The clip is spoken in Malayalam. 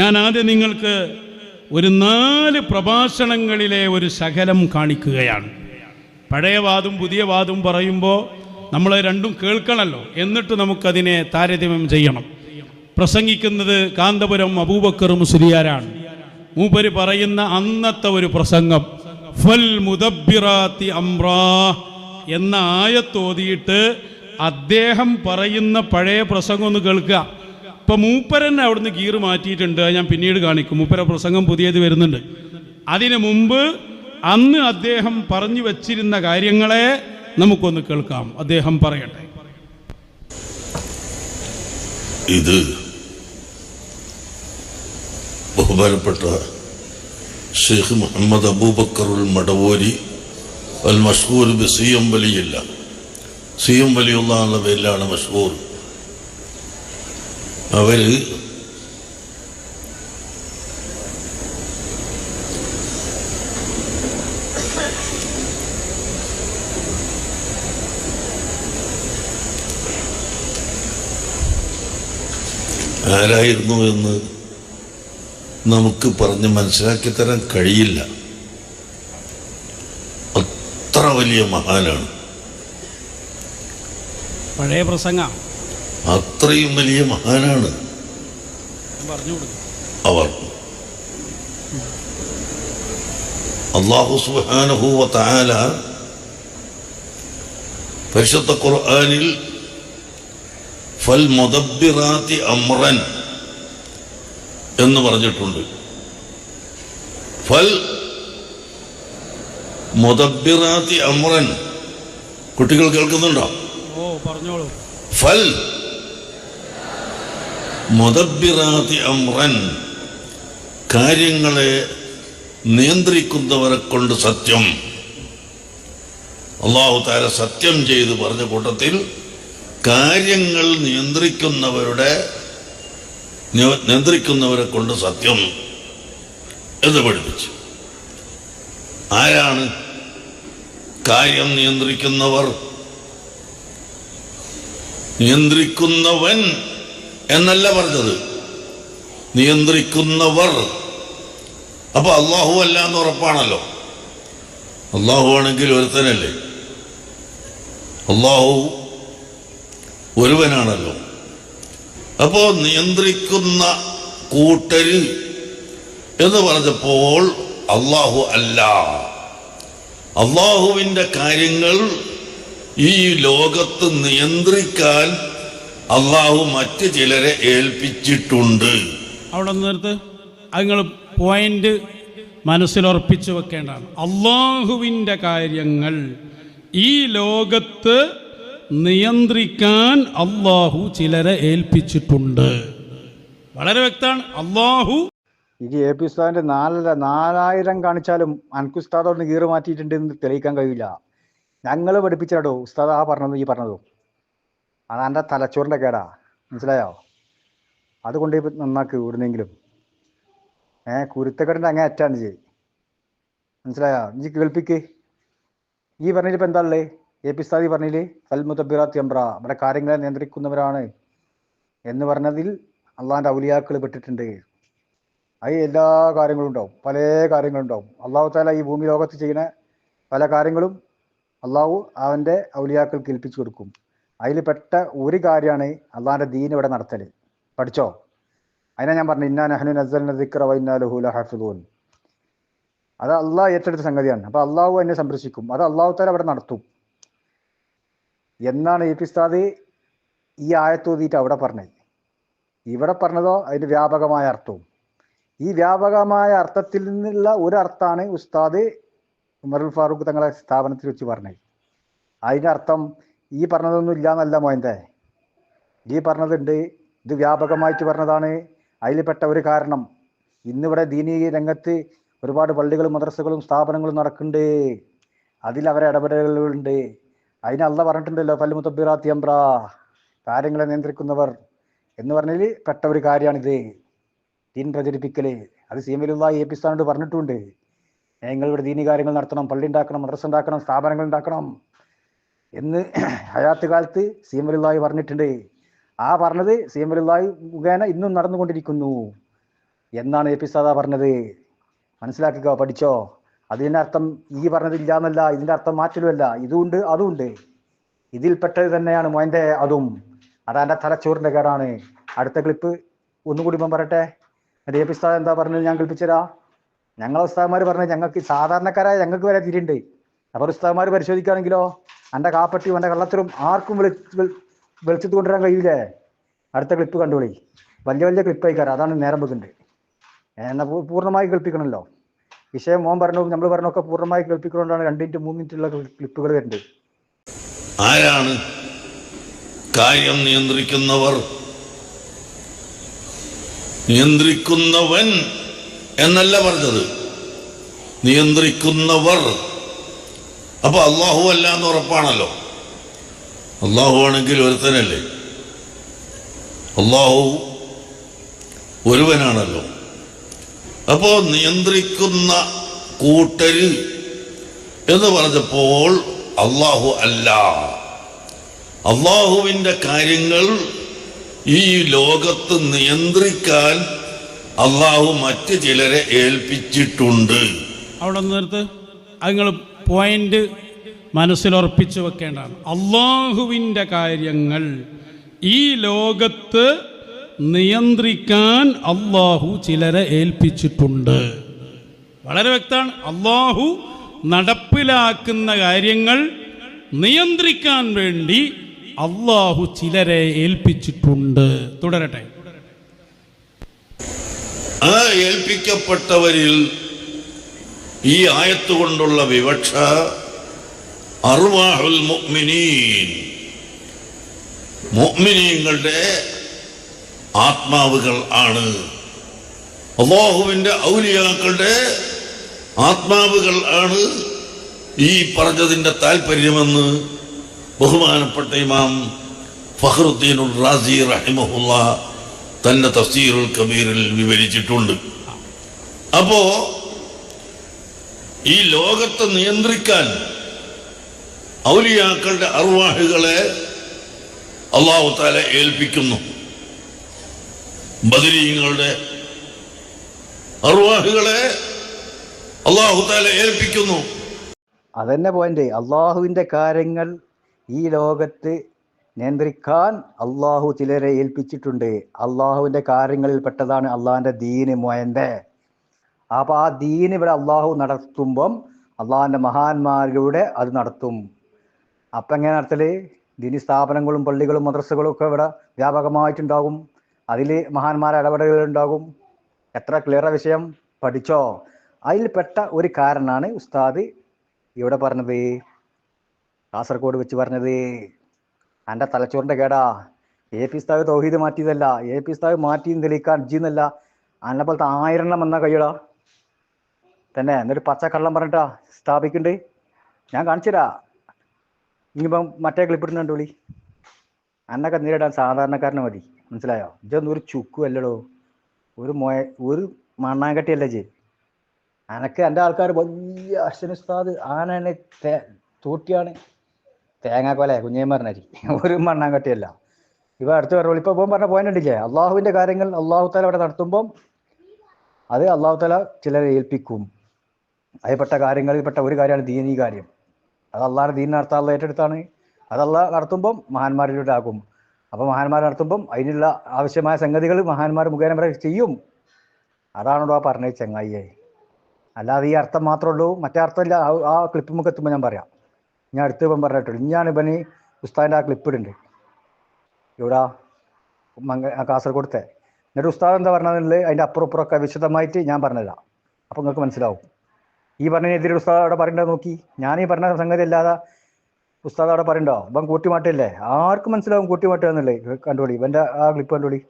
ഞാൻ ആദ്യം നിങ്ങൾക്ക് ഒരു നാല് പ്രഭാഷണങ്ങളിലെ ഒരു ശകലം കാണിക്കുകയാണ്. പഴയ വാദം പുതിയ വാദം പറയുമ്പോൾ നമ്മൾ രണ്ടും കേൾക്കണമല്ലോ എന്നിട്ട് നമുക്കതിനെ താരതമ്യം ചെയ്യണം. പ്രസംഗിക്കുന്നത് കാന്തപുരം അബൂബക്കർ മുസ്ലിയാരാണ്. മൂപ്പര് പറയുന്ന അന്നത്തെ ഒരു പ്രസംഗം ഫൽ മുദബിറാത്തി അമ്രാ എന്ന ആയത്തോതിയിട്ട് അദ്ദേഹം പറയുന്ന പഴയ പ്രസംഗം ഒന്ന് കേൾക്കുക. ഇപ്പൊ മൂപ്പരനെ അവിടുന്ന് ഗീറ് മാറ്റിയിട്ടുണ്ട്. ഞാൻ പിന്നീട് കാണിക്കും. മൂപ്പര പ്രസംഗം പുതിയത് വരുന്നുണ്ട്. അതിനു മുമ്പ് അന്ന് അദ്ദേഹം പറഞ്ഞു വച്ചിരുന്ന കാര്യങ്ങളെ നമുക്കൊന്ന് കേൾക്കാം. അദ്ദേഹം പറയട്ടെ. ഇത് ബഹുമാനപ്പെട്ട ഷെയ്ഖ് മുഹമ്മദ് അബൂബക്കറുൽ മടവൂരി Al Mashhoor B C M വലിയില്ല. C M വലിയുള്ള പേരിലാണ് മഷൂർ അവർ ആരായിരുന്നു എന്ന് നമുക്ക് പറഞ്ഞ് മനസ്സിലാക്കി തരാൻ കഴിയില്ല. അത്ര വലിയ മഹാനാണ്. പഴയ പ്രസംഗ. അത്രയും വലിയ മഹാനാണ്. അവർ. അള്ളാഹു സുബ്ഹാനഹു വ തആല പരിശുദ്ധ ഖുർആനിൽ ഫൽ മുദബ്ബിറാത്തി അമ്രൻ എന്ന് പറഞ്ഞിട്ടുണ്ട്. ഫൽ മുദബ്ബിറാത്തി അമ്രൻ കുട്ടികൾ കേൾക്കുന്നുണ്ടോ? ഫൽ മുദബ്ബിറാത്തി അമ്രൻ കാര്യങ്ങളെ നിയന്ത്രിക്കുന്നവരെ കൊണ്ട് സത്യം. അള്ളാഹു താര സത്യം ചെയ്ത് പറഞ്ഞ കൂട്ടത്തിൽ കാര്യങ്ങൾ നിയന്ത്രിക്കുന്നവരുടെ നിയന്ത്രിക്കുന്നവരെ കൊണ്ട് സത്യം. എന്ന് പഠിപ്പിച്ചു. ആരാണ് കാര്യം നിയന്ത്രിക്കുന്നവർ? നിയന്ത്രിക്കുന്നവൻ എന്നല്ല പറഞ്ഞത്. നിയന്ത്രിക്കുന്നവർ. അപ്പൊ അള്ളാഹു അല്ല എന്ന് ഉറപ്പാണല്ലോ. അള്ളാഹു ആണെങ്കിൽ ഒരുത്തനല്ലേ? അള്ളാഹു ഒരുവനാണല്ലോ. അപ്പോ നിയന്ത്രിക്കുന്ന കൂട്ടര് എന്ന് പറഞ്ഞപ്പോൾ അള്ളാഹു അല്ല. അള്ളാഹുവിന്റെ കാര്യങ്ങൾ ഈ ലോകത്ത് നിയന്ത്രിക്കാൻ അള്ളാഹു മറ്റ് ചിലരെ ഏൽപ്പിച്ചിട്ടുണ്ട്. അവിടെ നിർത്ത്. അത് നിങ്ങൾ പോയിന്റ് മനസ്സിലുറപ്പിച്ചു വെക്കേണ്ടതാണ്. അള്ളാഹുവിന്റെ കാര്യങ്ങൾ ഈ ലോകത്ത് നിയന്ത്രിക്കാൻ അള്ളാഹു ചിലരെ ഏൽപ്പിച്ചിട്ടുണ്ട്. വളരെ വ്യക്തമാണ്. അള്ളാഹു ഇത് എ പി ഉസ്താദിന്റെ നാലര നാലായിരം കാണിച്ചാലും അനക്ക് ഉസ്താദ് ഒന്ന് ഗീറ് മാറ്റിയിട്ടുണ്ട് എന്ന് തെളിയിക്കാൻ കഴിയില്ല. ഞങ്ങൾ പഠിപ്പിച്ചാടോ ഉസ്താദ് ആ പറഞ്ഞത് ഈ പറഞ്ഞതും. അത് എന്റെ തലച്ചോറിന്റെ കേടാ. മനസ്സിലായോ? അത് കൊണ്ട് നന്നാക്ക് ഇവിടുന്നെങ്കിലും ഏ കുരുത്തക്കേടിന്റെ അങ്ങനെ അറ്റാണ് ചെയ് മനസ്സിലായോ? ഇഞ്ചി കേൾപ്പിക്ക്. ഈ പറഞ്ഞതിൽ ഇപ്പം എന്താ ഉള്ളത് എ പി സാദി പറഞ്ഞതിൽ സൽമുത്തബിറാത്തി അംബ്ര ഇവിടെ കാര്യങ്ങളെ നിയന്ത്രിക്കുന്നവരാണ് എന്ന് പറഞ്ഞതിൽ അള്ളാഹാന്റെ ഔലിയാക്കൾ പെട്ടിട്ടുണ്ട്. അത് എല്ലാ കാര്യങ്ങളും ഉണ്ടാവും. പല കാര്യങ്ങളും ഉണ്ടാവും. അള്ളാഹു താല ഈ ഭൂമി ലോകത്ത് ചെയ്യുന്ന പല കാര്യങ്ങളും അള്ളാഹു അവന്റെ ഔലിയാക്കൾക്ക് ഏൽപ്പിച്ചു കൊടുക്കും. അതിൽ പെട്ട ഒരു കാര്യമാണ് അള്ളാഹിന്റെ ദീൻ ഇവിടെ നടത്തൽ പഠിച്ചോ? അതിനാ ഞാൻ പറഞ്ഞു ഇന്നാ നഹനു നസൽ ദിക്ര വൈന്നാലുഹുല ഹാഫിദൂൻ അത് അള്ളാഹ് ഏറ്റെടുത്ത സംഗതിയാണ്. അപ്പോൾ അള്ളാഹു എന്നെ സംരക്ഷിക്കും. അത് അള്ളാഹു താല അവിടെ നടത്തും. എന്നാണ് എ പി ഈ ആയത്തോതിയിട്ട് അവിടെ പറഞ്ഞത്. ഇവിടെ പറഞ്ഞതോ അതിന്റെ വ്യാപകമായ അർത്ഥവും. ഈ വ്യാപകമായ അർത്ഥത്തിൽ നിന്നുള്ള ഒരു അർത്ഥമാണ് ഉസ്താദ് ഉമറുൽ ഫാറൂഖ് തങ്ങളെ സ്ഥാപനത്തിൽ വെച്ച് പറഞ്ഞത്. അതിന്റെ അർത്ഥം ഈ പറഞ്ഞതൊന്നും ഇല്ല എന്നല്ല മോയന്റെ ഈ പറഞ്ഞതുണ്ട് ഇത് വ്യാപകമായിട്ട് പറഞ്ഞതാണ്. അതിൽപ്പെട്ട ഒരു കാരണം ഇന്നിവിടെ ദീനീ രംഗത്ത് ഒരുപാട് പള്ളികളും മദ്രസകളും സ്ഥാപനങ്ങളും നടക്കുന്നുണ്ട്. അതിൽ അവരെ ഇടപെടലുകളുണ്ട്. അതിന് അല്ല പറഞ്ഞിട്ടുണ്ടല്ലോ ഫല്മുത്തബിറാത്തി അംബ്ര കാര്യങ്ങളെ നിയന്ത്രിക്കുന്നവർ എന്ന് പറഞ്ഞതിൽ പെട്ട ഒരു കാര്യമാണിത് ദീൻ പ്രചരിപ്പിക്കൽ. അത് സീമലുള്ള എ പി സ്ഥാനോട് പറഞ്ഞിട്ടുണ്ട്. നിങ്ങൾ ഇവിടെ ദീനി കാര്യങ്ങൾ നടത്തണം പള്ളി ഉണ്ടാക്കണം മദ്രസ ഉണ്ടാക്കണം സ്ഥാപനങ്ങൾ ഉണ്ടാക്കണം. എന്ന് ഹയാത്ത് കാലത്ത് സീമലുള്ളാഹി പറഞ്ഞിട്ടുണ്ട്. ആ പറഞ്ഞത് സീമലുള്ളാഹി മുഖേന ഇന്നും നടന്നുകൊണ്ടിരിക്കുന്നു എന്നാണ് എ പി സാദ പറഞ്ഞത്. മനസ്സിലാക്കുക പഠിച്ചോ? അതിന്റെ അർത്ഥം ഈ പറഞ്ഞത് ഇല്ലാന്നല്ല ഇതിന്റെ അർത്ഥം മാറ്റലുമല്ല. ഇതുണ്ട് ഇതിൽ ഇതിൽപ്പെട്ടത് തന്നെയാണ് മോന്റെ അതും. അതാന്റെ തലച്ചോറിന്റെ കേടാണ്. അടുത്ത ക്ലിപ്പ് ഒന്നുകൂടി ഇപ്പം പറയട്ടെ. എ പി സാദ എന്താ പറഞ്ഞത്? ഞാൻ കൽപ്പിച്ചരാ ഞങ്ങളെ ഉസ്താദ്മാർ പറഞ്ഞത് ഞങ്ങൾക്ക് സാധാരണക്കാരായ ഞങ്ങൾക്ക് വരെ തിരിയുണ്ട്. അപ്പോൾ ഉസ്താദ്മാർ പരിശോധിക്കുകയാണെങ്കിലോ? എന്റെ കാപ്പട്ടിയും എന്റെ കള്ളത്തരും ആർക്കും വെളി വെളി- വെളിച്ചത്ത് കൊണ്ടുവരാൻ കഴിയില്ലേ? അടുത്ത ക്ലിപ്പ് കണ്ടോളി. വലിയ വലിയ ക്ലിപ്പ് ആയിക്കാരം. അതാണ് നേരം വെക്കുന്നുണ്ട് എന്നാൽ പൂർണമായി കേൾപ്പിക്കണമല്ലോ വിഷയം മോൻ പറഞ്ഞു നമ്മൾ പറഞ്ഞൊക്കെ പൂർണമായി കേൾപ്പിക്കുന്നതുകൊണ്ടാണ് രണ്ട് മിനിറ്റ് മൂന്ന് മിനിറ്റുള്ള ക്ലിപ്പുകൾ വരുന്നത്. ആരാണ് കാര്യം നിയന്ത്രിക്കുന്നവർ? നിയന്ത്രിക്കുന്നവൻ എന്നല്ല പറഞ്ഞത്. നിയന്ത്രിക്കുന്നവർ അപ്പൊ അള്ളാഹു അല്ല എന്ന് ഉറപ്പാണല്ലോ. അള്ളാഹു ആണെങ്കിൽ ഒരുത്തനല്ലേ? അള്ളാഹു ഒരുവനാണല്ലോ. അപ്പോൾ നിയന്ത്രിക്കുന്ന കൂട്ടര് എന്ന് പറഞ്ഞപ്പോൾ അള്ളാഹു അല്ല. അള്ളാഹുവിന്റെ കാര്യങ്ങൾ ഈ ലോകത്ത് നിയന്ത്രിക്കാൻ അള്ളാഹു മറ്റ് ചിലരെ ഏൽപ്പിച്ചിട്ടുണ്ട്. അവിടെ നിർത്ത്. അത് പോയിന്റ് മനസ്സിലുറപ്പിച്ചു വെക്കേണ്ടതാണ്. അള്ളാഹുവിന്റെ കാര്യങ്ങൾ ഈ ലോകത്ത് നിയന്ത്രിക്കാൻ അള്ളാഹു ചിലരെ ഏൽപ്പിച്ചിട്ടുണ്ട്. വളരെ വ്യക്തമാണ്. അള്ളാഹു നടപ്പിലാക്കുന്ന കാര്യങ്ങൾ നിയന്ത്രിക്കാൻ വേണ്ടി അള്ളാഹു ചിലരെ ഏൽപ്പിച്ചിട്ടുണ്ട്. തുടരട്ടെ. ആ ഏൽപ്പിക്കപ്പെട്ടവരിൽ ഈ ആയത്ത് കൊണ്ടുള്ള വിവക്ഷ അർവാഹുൽ മുഅ്മിനീൻ. മുഅ്മിനീങ്ങളുടെ ആത്മാവുകൾ ആണ്. അള്ളാഹുവിന്റെ ഔലിയാക്കളുടെ ആത്മാവുകൾ ആണ് ഈ പറഞ്ഞതിന്റെ താല്പര്യമെന്ന് ബഹുമാനപ്പെട്ട ഇമാം ഫഹറുദ്ദീനുൽ റാസി റഹിമഹുല്ല തന്റെ തഫ്സീറുൽ കബീറിൽ വിവരിച്ചിട്ടുണ്ട്. അപ്പോ ഈ ലോകത്തെ നിയന്ത്രിക്കാൻ ഔലിയാക്കളുടെ അർവാഹുകളെ അള്ളാഹു താല ഏൽപ്പിക്കുന്നു. ബദരീങ്ങളുടെ അർവാഹുകളെ അള്ളാഹു താല ഏൽപ്പിക്കുന്നു. അതന്നെ പോയിന്റ് അള്ളാഹുവിന്റെ കാര്യങ്ങൾ ഈ ലോകത്ത് നിയന്ത്രിക്കാൻ അള്ളാഹു ചിലരെ ഏൽപ്പിച്ചിട്ടുണ്ട്. അള്ളാഹുവിന്റെ കാര്യങ്ങളിൽ പെട്ടതാണ് അള്ളാഹിന്റെ ദീന് മോയന്റെ അപ്പോൾ ആ ദീൻ ഇവിടെ അള്ളാഹു നടത്തുമ്പം അള്ളാഹിന്റെ മഹാന്മാരിലൂടെ അത് നടത്തും. അപ്പം എങ്ങനെ നടത്തൽ? ദീനി സ്ഥാപനങ്ങളും പള്ളികളും മദ്രസകളും ഒക്കെ ഇവിടെ വ്യാപകമായിട്ടുണ്ടാകും. അതിൽ മഹാന്മാരെ ഇടപെടലുകൾ ഉണ്ടാകും. എത്ര ക്ലിയർ വിഷയം? പഠിച്ചോ? അതിൽപ്പെട്ട ഒരു കാരണമാണ് ഉസ്താദ് ഇവിടെ പറഞ്ഞത്. കാസർഗോഡ് വെച്ച് പറഞ്ഞത്. എന്റെ തലച്ചോറിന്റെ കേടാ. എ പി സ്ഥാവ് തൗഹീദ് മാറ്റിയതല്ല. എ പി സ്ഥാവ് മാറ്റി തെളിയിക്കാൻ ജീന്നല്ല അന്നെ പോലത്തെ ആയിരം എണ്ണം വന്ന കയ്യടാ തന്നെ. എന്നൊരു പച്ച കള്ളം പറഞ്ഞിട്ടാ സ്ഥാപിക്കണ്ടേ. ഞാൻ കാണിച്ചുതരാ. ഇനിയിപ്പം മറ്റേ ക്ലിപ്പിടുന്നുണ്ട് വിളി അന്നൊക്കെ നേരിടാൻ സാധാരണക്കാരനെ മതി. മനസ്സിലായോ? ഇതൊന്നും ഒരു ചുക്കും അല്ലടോ. ഒരു മോയ ഒരു മണ്ണാങ്കട്ടിയല്ല ജെ അനക്ക് എന്റെ ആൾക്കാർ വലിയ അശ്വനുസ്താദ് ആനനെ തേ തൂട്ടിയാണ്. തേങ്ങാക്കൊല കുഞ്ഞേമറിനരി ഒരു മണ്ണാങ്കട്ടിയല്ല ഇവ അടുത്ത് പറഞ്ഞു ഇപ്പം പോകാൻ പറഞ്ഞ പോയിന്റ് ഉണ്ടില്ലേ? അള്ളാഹുവിന്റെ കാര്യങ്ങൾ അള്ളാഹു താല അവിടെ നടത്തുമ്പം അത് അള്ളാഹു താല ചിലരെ ഏൽപ്പിക്കും. അതിൽപ്പെട്ട കാര്യങ്ങളിൽപ്പെട്ട ഒരു കാര്യമാണ് ദീനീ കാര്യം. അത് അള്ളാഹ് ദീൻ നടത്താനുള്ള ഏറ്റെടുത്താണ്. അത് അള്ളാഹ് നടത്തുമ്പം മഹാന്മാരിലൂടെ ആകും അപ്പോൾ മഹാന്മാർ നടത്തുമ്പം അതിനുള്ള ആവശ്യമായ സംഗതികൾ മഹാന്മാർ മുഖേന വരെ ചെയ്യും. അതാണോ ആ പറഞ്ഞത് ചെങ്ങായിയെ. അല്ലാതെ ഈ അർത്ഥം മാത്രമേ ഉള്ളൂ. മറ്റേ അർത്ഥമില്ല. ആ- ക്ലിപ്പ് നമുക്ക് എത്തുമ്പോൾ ഞാൻ പറയാം. ഞാൻ അടുത്ത് ഇപ്പം പറഞ്ഞിട്ടുള്ളൂ ഞാൻ ഇവന് ഉസ്താദിന്റെ ആ ക്ലിപ്പ് ഇടുന്നുണ്ട് ഇവിടെ ആ കാസർഗോഡത്തെ. എന്നിട്ട് ഉസ്താദ് എന്താ പറഞ്ഞതെന്നുള്ളത് അതിന്റെ അപ്പുറം ഇപ്പുറമൊക്കെ വിശദമായിട്ട് ഞാൻ പറഞ്ഞുതരാം. അപ്പോൾ നിങ്ങൾക്ക് മനസ്സിലാവും. ഈ പറഞ്ഞതിനെതിരെ ഉസ്താദ് അവിടെ പറയണ്ടോ നോക്കി. ഞാൻ ഈ പറഞ്ഞ സംഗതി അല്ലാതെ ഉസ്താദ് അവിടെ പറയണ്ടോ? ഇവൻ കൂട്ടിമാട്ടല്ലേ ആർക്കും മനസ്സിലാവും കൂട്ടിമാട്ടുക എന്നുള്ളത്. കണ്ടോളി. ഇവന്റെ ആ ക്ലിപ്പ് കണ്ടോളി.